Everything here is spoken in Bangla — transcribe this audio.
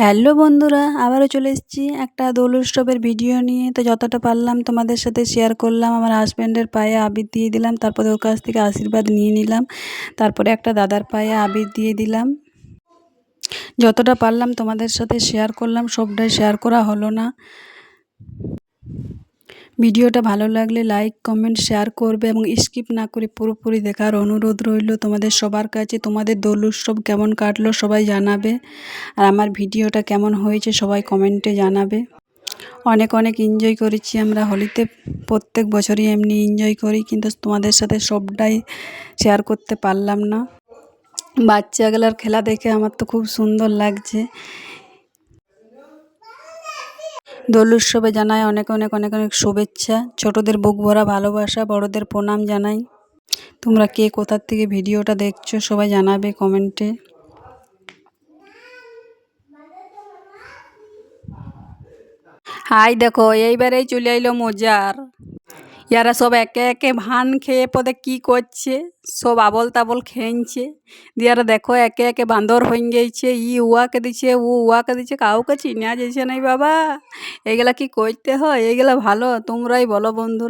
হ্যালো বন্ধুরা, আবারও চলে এসেছি একটা দোল উৎসবের ভিডিও নিয়ে। তো যতটা পারলাম তোমাদের সাথে শেয়ার করলাম, আমার হাজব্যান্ডের পায়ে আবির দিয়ে দিলাম, তারপরে ওর কাছ থেকে আশীর্বাদ নিয়ে নিলাম, তারপরে একটা দাদার পায়ে আবির দিয়ে দিলাম। যতটা পারলাম তোমাদের সাথে শেয়ার করলাম, সবটাই শেয়ার করা হলো না। ভিডিওটা ভালো লাগলে লাইক কমেন্ট শেয়ার করবে এবং স্কিপ না করে পুরোপুরি দেখার অনুরোধ রইল তোমাদের সবার কাছে। তোমাদের দোল উৎসব কেমন কাটলো সবাই জানাবে। আর আমার ভিডিওটা কেমন হয়েছে সবাই কমেন্টে জানাবে। অনেক অনেক এনজয় করেছি আমরা হোলিতে। প্রত্যেক বছরই এমনি এনজয় করি কিন্তু তোমাদের সাথে সবটাই শেয়ার করতে পারলাম না। বাচ্চাগুলার খেলা দেখে আমার তো খুব সুন্দর লাগছে। দোল উৎসবে জানাই অনেক অনেক অনেক অনেক শুভেচ্ছা। ছোটদের বুক ভরা ভালোবাসা, বড়দের প্রণাম জানাই। তোমরা কে কোথার থেকে ভিডিওটা দেখছ সবাই জানাবে কমেন্টে। হাই, দেখো, এইবারেই চলে আইলো মজার। ইয়ারা সব একে একে ভান খেয়ে পদে কি করছে? সব আবল তাবল খেয়েছে দিয়ারা দেখো একে একে বান্দর হয়ে গেছে ই উয়াকে দিছে, উ উয়াকে দিছে, কাউকে চিনা যাচ্ছে নাই বাবা। এগুলা কি করতে হয়? এইগুলা ভালো, তোমরাই বলো বন্ধুরা।